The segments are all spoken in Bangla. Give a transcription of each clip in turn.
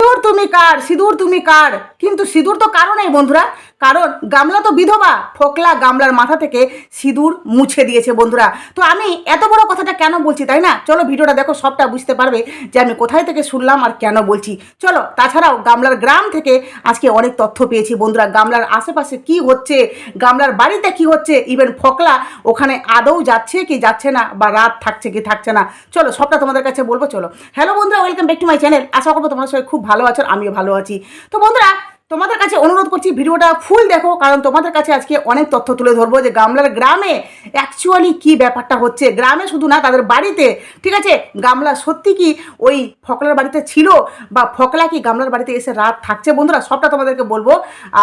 সিঁদুর তুমি কার? সিঁদুর তুমি কার? কিন্তু সিঁদুর তো কারও নেই বন্ধুরা। কারণ গামলা তো বিধবা। ফোকলা গামলার মাথা থেকে সিঁদুর মুছে দিয়েছে বন্ধুরা। তো আমি এত বড় কথাটা কেন বলছি, তাই না? চলো ভিডিওটা দেখো, সবটা বুঝতে পারবে যে আমি কোথায় থেকে শুনলাম আর কেন বলছি। চলো, তাছাড়াও গামলার গ্রাম থেকে আজকে অনেক তথ্য পেয়েছি বন্ধুরা। গামলার আশেপাশে কি হচ্ছে, গামলার বাড়িতে কি হচ্ছে ইভেন ফোকলা ওখানে আদৌ যাচ্ছে কি যাচ্ছে না বা রাত থাকছে কি থাকছে না। চলো, সবটা তোমাদের কাছে বলব, চলো। হ্যালো বন্ধুরা, welcome back to my channel. আশা করব তোমার সবাই খুব ভালো আছো আমিও ভালো আছি। তো বন্ধুরা তোমাদের কাছে অনুরোধ করছি ভিডিওটা ফুল দেখো, কারণ তোমাদের কাছে আজকে অনেক তথ্য তুলে ধরবো যে গামলার গ্রামে অ্যাকচুয়ালি কি ব্যাপারটা হচ্ছে। গ্রামে শুধু না, তাদের বাড়িতে, ঠিক আছে? গামলা সত্যি কি ওই ফকলার বাড়িতে ছিল বা ফকলা কি গামলার বাড়িতে এসে রাত থাকছে? বন্ধুরা, সবটা তোমাদেরকে বলব।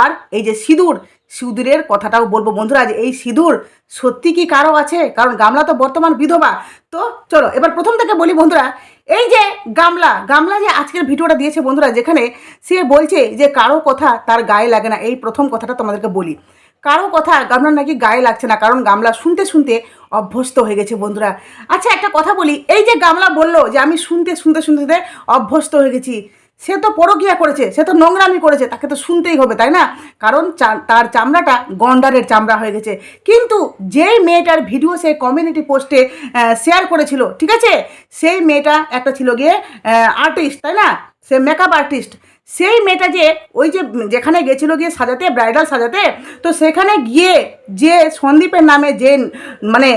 আর এই যে সিঁদুর সিঁদুরের কথাটাও বলব। বন্ধুরা যে এই সিঁদুর সত্যি কি কারও আছে? কারণ গামলা তো বর্তমান বিধবা। তো চলো, এবার প্রথম থেকে বলি বন্ধুরা, এই যে গামলা গামলা যে আজকের ভিডিওটা দিয়েছে বন্ধুরা, যেখানে সে বলছে যে কারও কথা তার গায়ে লাগে না, এই প্রথম কথাটা তোমাদেরকে বলি। কারও কথা গামলার নাকি গায়ে লাগছে না, কারণ গামলা শুনতে শুনতে অভ্যস্ত হয়ে গেছে বন্ধুরা। আচ্ছা একটা কথা বলি, এই যে গামলা বলল যে আমি শুনতে শুনতে শুনতে অভ্যস্ত হয়ে গেছি সে তো পরকিয়া করেছে, সে তো নোংরামি করেছে, তাকে তো শুনতেই হবে, তাই না? কারণ তার চামড়াটা গন্ডারের চামড়া হয়ে গেছে। কিন্তু যেই মেয়েটার ভিডিও সে কমিউনিটি পোস্টে শেয়ার করেছিল, ঠিক আছে? সেই মেয়েটা একটা ছিল গিয়ে আর্টিস্ট তাই না? সে মেকআপ আর্টিস্ট সেই মেয়েটা যে ওই যে যেখানে গেছিল গিয়ে সাজাতে ব্রাইডাল সাজাতে, তো সেখানে গিয়ে যে সন্দীপের নামে যে মানে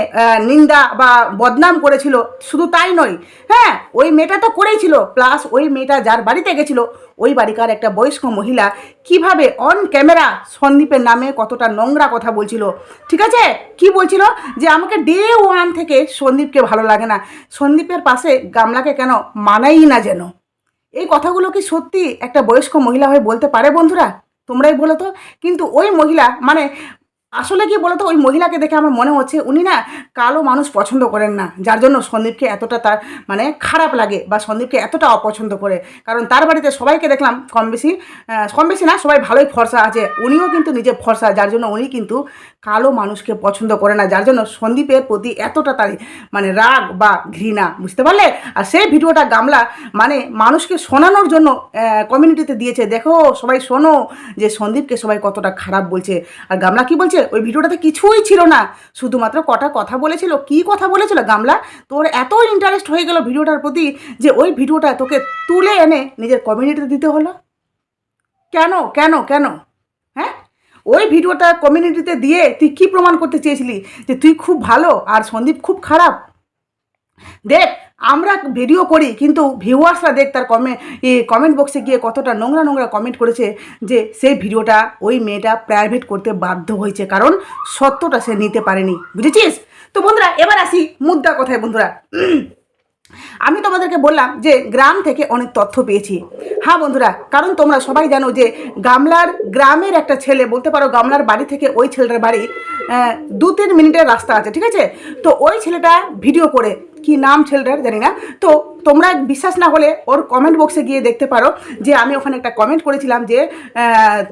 নিন্দা বা বদনাম করেছিল, শুধু তাই নয় হ্যাঁ ওই মেয়েটা তো করেইছিল প্লাস ওই মেয়েটা যার বাড়িতে গেছিল, ওই বাড়িকার একটা বয়স্ক মহিলা কীভাবে অন ক্যামেরা সন্দীপের নামে কতটা নোংরা কথা বলছিল, ঠিক আছে? কি বলছিল? যে আমাকে ডে ওয়ান থেকে সন্দীপকে ভালো লাগে না, সন্দীপের পাশে গামলাকে কেন মানাই না যেন। এই কথাগুলো কি সত্যি একটা বয়স্ক মহিলা হয়ে বলতে পারে বন্ধুরা? তোমরাই বলো তো। কিন্তু ওই মহিলা মানে আসলে কি বলতো, ওই মহিলাকে দেখে আমার মনে হচ্ছে উনি না কালো মানুষ পছন্দ করেন না। যার জন্য সন্দীপকে এতটা তার মানে খারাপ লাগে বা সন্দীপকে এতটা অপছন্দ করে। কারণ তার বাড়িতে সবাইকে দেখলাম কম বেশি কম বেশি না, সবাই ভালোই ফর্সা আছে। উনিও কিন্তু নিজে ফর্সা, যার জন্য উনি কিন্তু কালো মানুষকে পছন্দ করে না। যার জন্য সন্দীপের প্রতি এতটা তার মানে রাগ বা ঘৃণা, বুঝতে পারলে? আর সেই ভিডিওটা গামলা মানে মানুষকে শোনানোর জন্য কমিউনিটিতে দিয়েছে। দেখো, সবাই শোনো যে সন্দীপকে সবাই কতটা খারাপ বলছে। আর গামলা কি বলছে? ওই ভিডিওটাতে কিছুই ছিল না। শুধুমাত্র কটা কথা বলেছিল, কি কথা বলেছিল গামলা? তোর এত ইন্টারেস্ট হয়ে গেল ভিডিওটার প্রতি যে ওই ভিডিওটা তোকে তুলে এনে নিজের কমিউনিটিতে দিতে হলো? কেন কেন কেন? হ্যাঁ? ওই ভিডিওটা কমিউনিটিতে দিয়ে তুই কি প্রমাণ করতে চেয়েছিলি? যে তুই খুব ভালো আর সন্দীপ খুব খারাপ। দেখ আমরা ভিডিও করি, কিন্তু ভিউয়ার্সরা দেখ তার কমে কমেন্ট বক্সে গিয়ে কতটা নোংরা নোংরা কমেন্ট করেছে যে সেই ভিডিওটা ওই মেয়েটা প্রাইভেট করতে বাধ্য হয়েছে, কারণ সত্যটা সে নিতে পারেনি। বুঝেছিস? তো বন্ধুরা, এবার আসি মুদ্রা কথায়, বন্ধুরা। আমি তোমাদেরকে বললাম যে গ্রাম থেকে অনেক তথ্য পেয়েছি। হ্যাঁ বন্ধুরা, কারণ তোমরা সবাই জানো যে গামলার গ্রামের একটা ছেলে, বলতে পারো গামলার বাড়ি থেকে ওই ছেলেটার বাড়ি দু তিন মিনিটের রাস্তা আছে, ঠিক আছে? তো ওই ছেলেটা ভিডিও করে কি নাম ছেলেটার জানি না। তো তোমরা বিশ্বাস না হলে ওর কমেন্ট বক্সে গিয়ে দেখতে পারো যে আমি ওখানে একটা কমেন্ট করেছিলাম যে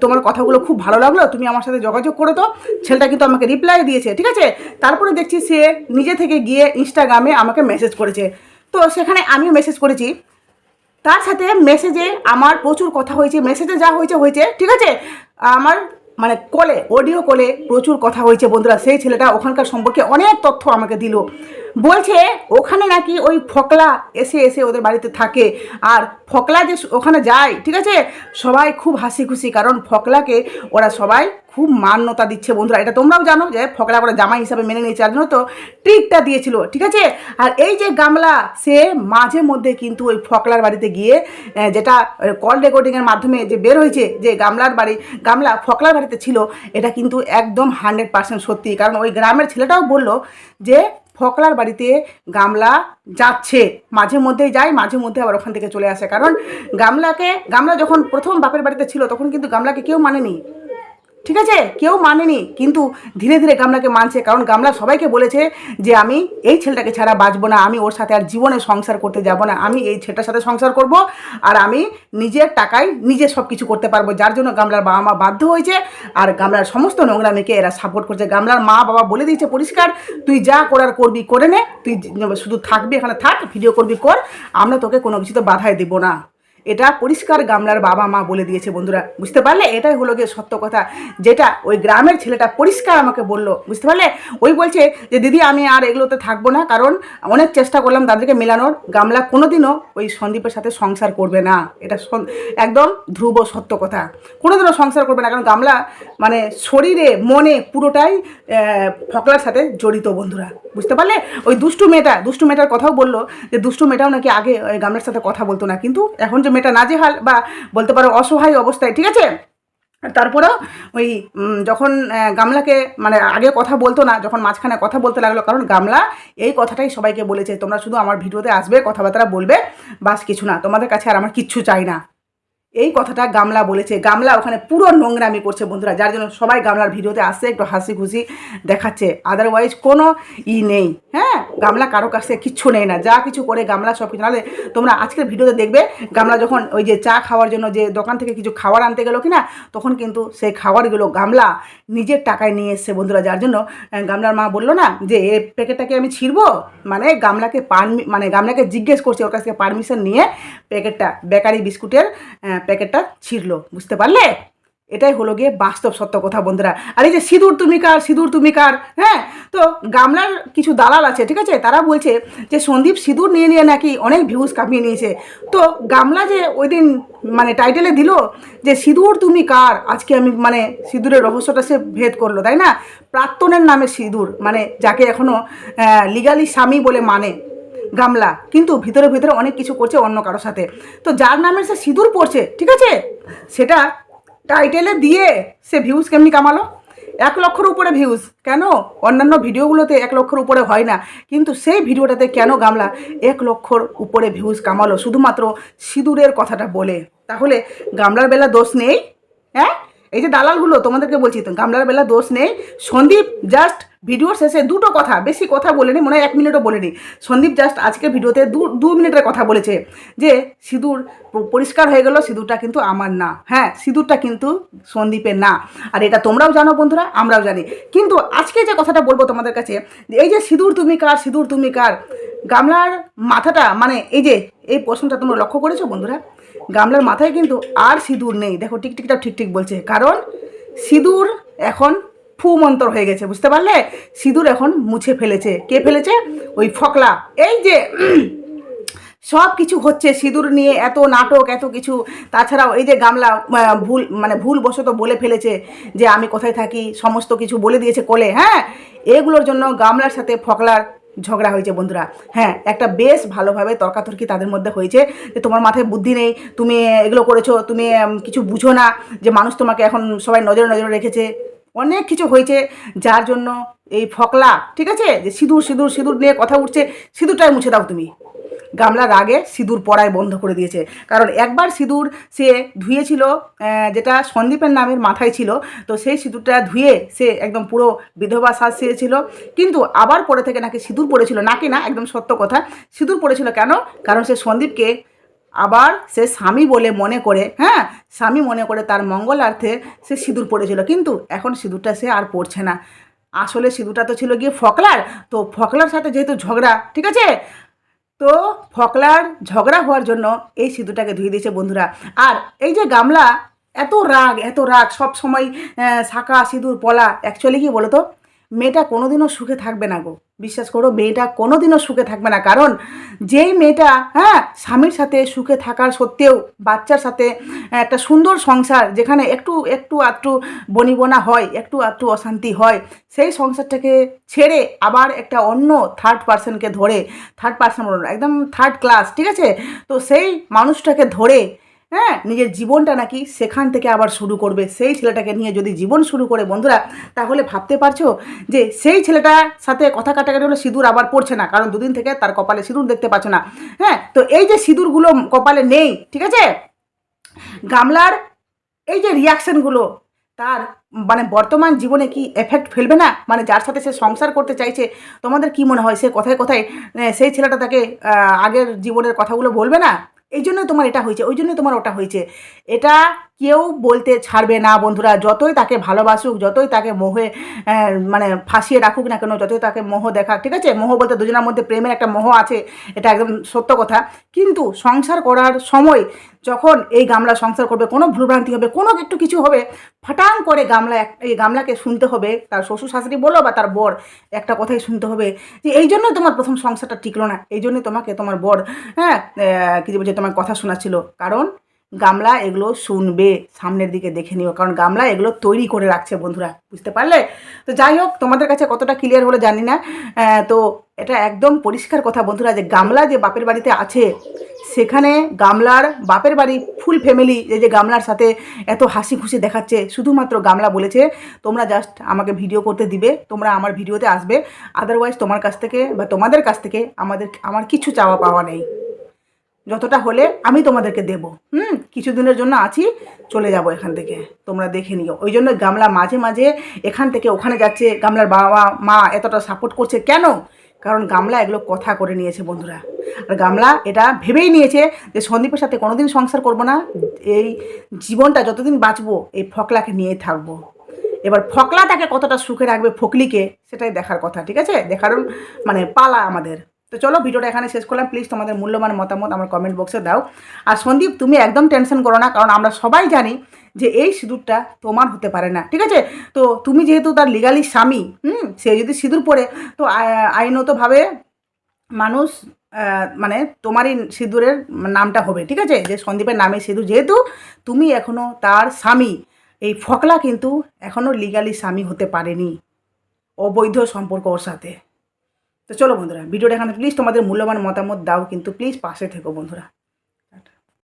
তোমার কথাগুলো খুব ভালো লাগল, তুমি আমার সাথে যোগাযোগ করো তো ছেলেটা কিন্তু আমাকে রিপ্লাই দিয়েছে, ঠিক আছে? তারপরে দেখছি সে নিজে থেকে গিয়ে ইনস্টাগ্রামে আমাকে মেসেজ করেছে। তো সেখানে আমিও মেসেজ করেছি। তার সাথে মেসেজে আমার প্রচুর কথা হয়েছে মেসেজে যা হয়েছে হয়েছে, ঠিক আছে? আমার মানে কলে অডিও কলে প্রচুর কথা হয়েছে বন্ধুরা। সেই ছেলেটা ওখানকার সম্পর্কে অনেক তথ্য আমাকে দিল। বলছে, ওখানে নাকি ওই ফকলা এসে এসে ওদের বাড়িতে থাকে। আর ফকলা যে ওখানে যায়, ঠিক আছে? সবাই খুব হাসি খুশি কারণ ফকলাকে ওরা সবাই খুব মান্যতা দিচ্ছে বন্ধুরা। এটা তোমরাও জানো যে ফকলা করে জামাই হিসাবে মেনে নিয়েছে, আর জন্য তো ট্রিকটা দিয়েছিল, ঠিক আছে? আর এই যে গামলা, সে মাঝে মধ্যে কিন্তু ওই ফকলার বাড়িতে গিয়ে যেটা কল রেকর্ডিংয়ের মাধ্যমে যে বের হয়েছে, যে গামলার বাড়ি, গামলা ফকলার বাড়িতে ছিল, এটা কিন্তু একদম হান্ড্রেড পার্সেন্ট সত্যি। কারণ ওই গ্রামের ছেলেটাও বলল যে ফকলার বাড়িতে গামলা যাচ্ছে, মাঝে মধ্যেই যায়, মাঝে মধ্যে আবার ওখান থেকে চলে আসে। কারণ গামলাকে, গামলা যখন প্রথম বাপের বাড়িতে ছিল, তখন কিন্তু গামলাকে কেউ মানেনি। ঠিক আছে? কেউ মানেনি, কিন্তু ধীরে ধীরে গামলাকে মানছে, কারণ গামলা সবাইকে বলেছে যে আমি এই ছেলেটাকে ছাড়া বাঁচবো না, আমি ওর সাথে আর জীবনে সংসার করতে যাব না, আমি এই ছেলেটার সাথে সংসার করব আর আমি নিজের টাকায় নিজে সব কিছু করতে পারব, যার জন্য গামলার বাবা মা বাধ্য হয়েছে আর গামলার সমস্ত নোংরামিকে এরা সাপোর্ট করছে। গামলার মা বাবা বলে দিয়েছে, পরিষ্কার, তুই যা করার করবি, করে নে, তুই শুধু থাকবি, এখানে থাক ভিডিও করবি, কর, আমরা তোকে কোনো কিছু তো বাধাই দেবো না। এটা পরিষ্কার গামলার বাবা মা বলে দিয়েছে বন্ধুরা, বুঝতে পারলে? এটাই হলো গিয়ে সত্য কথা। যেটা ওই গ্রামের ছেলেটা পরিষ্কার আমাকে বলল, বুঝতে পারলে? ওই বলছে যে, দিদি, আমি আর এগুলোতে থাকব না, কারণ অনেক চেষ্টা করলাম তাদেরকে মেলানোর। গামলা কোনোদিনও ওই সন্দীপের সাথে সংসার করবে না। এটা একদম ধ্রুব সত্য কথা। কোনোদিনও সংসার করবে না, কারণ গামলা মানে শরীরে, মনে পুরোটাই ফকলার সাথে জড়িত বন্ধুরা, বুঝতে পারলে? ওই দুষ্টু মেয়েটা, দুষ্টু মেয়েটার কথাও বলল যে, দুষ্টু মেয়েটাও নাকি আগে ওই গামলার সাথে কথা বলতো না। কিন্তু এখন যে মেয়েটা নাজেহাল বা বলতে পারো অসহায় অবস্থায়, ঠিক আছে? তারপরেও ওই যখন গামলাকে মানে আগে কথা বলতো না, যখন মাঝখানে কথা বলতে লাগল, কারণ গামলা এই কথাটাই সবাইকে বলেছে, তোমরা শুধু আমার ভিডিওতে আসবে, কথাবার্তা বলবে, বাস কিছু না, তোমাদের কাছে আর আমার কিচ্ছু চাই না। এই কথাটা গামলা বলেছে, গামলা ওখানে পুরো নোংরামি করছে বন্ধুরা, যার জন্য সবাই গামলার ভিডিওতে আসছে, একটু হাসি খুশি দেখাচ্ছে আদারওয়াইজ কোনো ই নেই হ্যাঁ? গামলা কারও কাছে কিচ্ছু নেই না। যা কিছু করে গামলা সব কিছু। নাহলে তোমরা আজকের ভিডিওতে দেখবে, গামলা যখন ওই যে চা খাওয়ার জন্য যে দোকান থেকে কিছু খাবার আনতে গেলো কিনা, তখন কিন্তু সেই খাবারগুলো গামলা নিজের টাকায় নিয়ে এসছে বন্ধুরা। যার জন্য গামলার মা বলল না যে, এ প্যাকেটটাকে আমি ছিঁড়বো? মানে গামলাকে পারমি মানে গামলাকে জিজ্ঞেস করছে, ওর কাছ থেকে পারমিশন নিয়ে প্যাকেটটা, বেকারি বিস্কুটের প্যাকেটটা ছিঁড়লো। বুঝতে পারলে? এটাই হলো গিয়ে বাস্তব সত্য কথা, বন্ধুরা। আর এই যে সিঁদুর তুমি কার, সিঁদুর তুমি কার হ্যাঁ? তো গামলার কিছু দালাল আছে, ঠিক আছে? তারা বলছে যে সন্দীপ সিঁদুর নিয়ে নিয়ে নাকি অনেক ভিউজ কামিয়ে নিয়েছে। তো গামলা যে ওই দিন মানে টাইটেলে দিল যে সিঁদুর তুমি কার, আজকে আমি মানে সিঁদুরের রহস্যটা সে ভেদ করল, তাই না? প্রাক্তনের নামে সিঁদুর মানে যাকে এখনও লিগালি স্বামী বলে মানে গামলা, কিন্তু ভিতরে ভিতরে অনেক কিছু করছে অন্য কারোর সাথে। তো যার নামে সে সিঁদুর পড়ছে ঠিক আছে? সেটা টাইটেলে দিয়ে সে ভিউজ কেমনি কামালো? এক লক্ষর উপরে ভিউজ কেন? অন্যান্য ভিডিওগুলোতে এক লক্ষর উপরে হয় না। কিন্তু সেই ভিডিওটাতে কেন গামলা? এক লক্ষর উপরে ভিউজ কামালো। শুধুমাত্র সিঁদুরের কথাটা বলে। তাহলে গামলার বেলা দোষ নেই? হ্যাঁ? এই যে দালালগুলো, তোমাদেরকে বলছি তো গামলার বেলা দোষ নেই। সন্দীপ জাস্ট ভিডিওর শেষে দুটো কথা, বেশি কথা বলেনি, মনে হয় এক মিনিটও বলেনি। সন্দীপ জাস্ট আজকে ভিডিওতে দু দু মিনিটের কথা বলেছে, যে সিঁদুর পরিষ্কার হয়ে গেল, সিঁদুরটা কিন্তু আমার না। হ্যাঁ সিঁদুরটা কিন্তু সন্দীপের না। আর এটা তোমরাও জানো বন্ধুরা, আমরাও জানি। কিন্তু আজকে যে কথাটা বলব তোমাদের কাছে, এই যে সিঁদুর তুমি কার, সিঁদুর তুমি কার, গামলার মাথাটা মানে এই যে, এই প্রশ্নটা তোমরা লক্ষ্য করেছ বন্ধুরা? গামলার মাথায় কিন্তু আর সিঁদুর নেই। দেখো টিকটিকটা ঠিক ঠিক বলছে। কারণ সিঁদুর এখন ফু মন্তর হয়ে গেছে, বুঝতে পারলে? সিঁদুর এখন মুছে ফেলেছে। কে ফেলেছে? ওই ফকলা। এই যে সব কিছু হচ্ছে সিঁদুর নিয়ে, এত নাটক, এত কিছু। তাছাড়াও এই যে গামলা ভুল মানে ভুল বশত বলে ফেলেছে যে আমি কোথায় থাকি, সমস্ত কিছু বলে দিয়েছে কোলে হ্যাঁ? এগুলোর জন্য গামলার সাথে ফকলার ঝগড়া হয়েছে বন্ধুরা। হ্যাঁ একটা বেশ ভালোভাবে তর্কাতর্কি তাদের মধ্যে হয়েছে যে তোমার মাথায় বুদ্ধি নেই, তুমি এগুলো করেছ, তুমি কিছু বুঝো না যে মানুষ তোমাকে এখন সবাই নজরে নজরে রেখেছে। অনেক কিছু হয়েছে যার জন্য এই ফকলা, ঠিক আছে? যে সিঁদুর সিঁদুর সিঁদুর নিয়ে কথা উঠছে, সিঁদুরটাই মুছে দাও তুমি। গামলার আগে সিঁদুর পড়ায় বন্ধ করে দিয়েছে। কারণ একবার সিঁদুর সে ধুয়েছিল যেটা সন্দীপের নামের মাথায় ছিল, তো সেই সিঁদুরটা ধুয়ে সে একদম পুরো বিধবা সাজ সেরেছিল কিন্তু আবার পরে থেকে নাকি সিঁদুর পড়েছিল নাকি না, একদম সত্য কথা, সিঁদুর পড়েছিল কেন? কারণ সে সন্দীপকে আবার সে স্বামী বলে মনে করে হ্যাঁ স্বামী মনে করে তার মঙ্গলার্থে সে সিঁদুর পড়েছিল, কিন্তু এখন সিঁদুরটা সে আর পড়ছে না। আসলে সিঁদুরটা তো ছিল গিয়ে ফকলার, তো ফকলার সাথে যেহেতু ঝগড়া, ঠিক আছে? তো ফকলার ঝগড়া হওয়ার জন্য এই সিঁদুরটাকে ধুয়ে দিয়েছে বন্ধুরা। আর এই যে গামলা, এত রাগ এত রাগ, সব সময় শাঁখা, সিঁদুর, পলা অ্যাকচুয়ালি কি বলতো? মেয়েটা কোনোদিনও সুখে থাকবে না গো। বিশ্বাস করো, মেয়েটা কোনোদিনও সুখে থাকবে না। কারণ যেই মেয়েটা হ্যাঁ স্বামীর সাথে সুখে থাকার সত্ত্বেও বাচ্চার সাথে একটা সুন্দর সংসার যেখানে একটু একটু আধটু বনিবনা হয়, একটু আধটু অশান্তি হয়, সেই সংসারটাকে ছেড়ে আবার একটা অন্য থার্ড পার্সনকে ধরে থার্ড পার্সন একদম থার্ড ক্লাস ঠিক আছে? তো সেই মানুষটাকে ধরে হ্যাঁ নিজের জীবনটা নাকি সেখান থেকে আবার শুরু করবে। সেই ছেলেটাকে নিয়ে যদি জীবন শুরু করে, বন্ধুরা, তাহলে ভাবতে পারছ যে সেই ছেলেটার সাথে কথা কাটাকাটি হলো সিঁদুর আবার পড়ছে না, কারণ দুদিন থেকে তার কপালে সিঁদুর দেখতে পাচ্ছ না। হ্যাঁ তো এই যে সিঁদুরগুলো কপালে নেই, ঠিক আছে? গামলার এই যে রিয়াকশনগুলো তার মানে বর্তমান জীবনে কি এফেক্ট ফেলবে না? মানে যার সাথে সে সংসার করতে চাইছে, তোমাদের কি মনে হয়? সে কথায় কথায় সেই ছেলেটা তাকে আগের জীবনের কথাগুলো বলবে না? এই জন্য তোমার এটা হয়েছে ওই জন্য তোমার ওটা হয়েছে। এটা কেউ বলতে ছাড়বে না, বন্ধুরা। যতই তাকে ভালোবাসুক, যতই তাকে মোহে মানে ফাঁসিয়ে রাখুক না কেন, যতই তাকে মোহ দেখাক, ঠিক আছে? মোহ বলতে দুজনের মধ্যে প্রেমের একটা মোহ আছে, এটা একদম সত্য কথা। কিন্তু সংসার করার সময় যখন এই গামলা সংসার করবে, কোনো ভুলভ্রান্তি হবে, কোনো একটু কিছু হবে, ফাটাং করে গামলা এই গামলাকে শুনতে হবে। তার শ্বশুর শাশুড়ি বলো বা তার বর, একটা কথাই শুনতে হবে যে, এই জন্য তোমার প্রথম সংসারটা টিকলো না, এই জন্যই তোমাকে তোমার বর হ্যাঁ কি বলছে, তোমার কথা শোনাচ্ছিল। কারণ গামলা এগুলো শুনবে, সামনের দিকে দেখে নিও। কারণ গামলা এগুলো তৈরি করে রাখছে বন্ধুরা, বুঝতে পারলে? তো যাই হোক, তোমাদের কাছে কতটা ক্লিয়ার হলো জানি না। তো এটা একদম পরিষ্কার কথা বন্ধুরা যে গামলা যে বাপের বাড়িতে আছে, সেখানে গামলার বাপের বাড়ি ফুল ফ্যামিলি যে যে গামলার সাথে এত হাসি খুশি দেখাচ্ছে। শুধুমাত্র গামলা বলেছে, তোমরা জাস্ট আমাকে ভিডিও করতে দিবে, তোমরা আমার ভিডিওতে আসবে। আদারওয়াইজ তোমার কাছ থেকে বা তোমাদের কাছ থেকে আমাদের, আমার কিছু চাওয়া পাওয়া নেই। যতটা হলে আমি তোমাদেরকে দেব। হুম, কিছুদিনের জন্য আছি, চলে যাব এখান থেকে। তোমরা দেখে নিও। ওই জন্য গামলা মাঝে মাঝে এখান থেকে ওখানে যাচ্ছে, গামলার বাবা, মা এতটা সাপোর্ট করছে কেন? কারণ গামলা এগুলো কথা করে নিয়েছে বন্ধুরা। আর গামলা এটা ভেবেই নিয়েছে যে সন্দীপের সাথে কোনোদিন সংসার করব না, এই জীবনটা যতদিন বাঁচবো, এই ফকলাকে নিয়েই থাকব। এবার ফকলা তাকে কতটা সুখে রাখবে ফকলিকে, সেটাই দেখার কথা, ঠিক আছে? দেখার মানে পালা আমাদের। তো চলো ভিডিওটা এখানে শেষ করলাম। প্লিজ তোমাদের মূল্যবান মতামত আমার কমেন্ট বক্সে দাও। আর সন্দীপ, তুমি একদম টেনশন করো না, কারণ আমরা সবাই জানি যে এই সিঁদুরটা তোমার হতে পারে না, ঠিক আছে? তো তুমি যেহেতু তার লিগালি স্বামী, হুম, সে যদি সিঁদুর পরে তো আইনতভাবে মানুষ মানে তোমারই সিঁদুরের নামটা হবে, ঠিক আছে? যে সন্দীপের নামে সিঁদুর, যেহেতু তুমি এখনও তার স্বামী, এই ফকলা কিন্তু এখনও লিগালি স্বামী হতে পারেনি, অবৈধ সম্পর্ক ওর সাথে। তো চলো বন্ধুরা, ভিডিওটা এখানে প্লিজ তোমাদের মূল্যবান মতামত দাও, কিন্তু প্লিজ পাশে থেকো বন্ধুরা।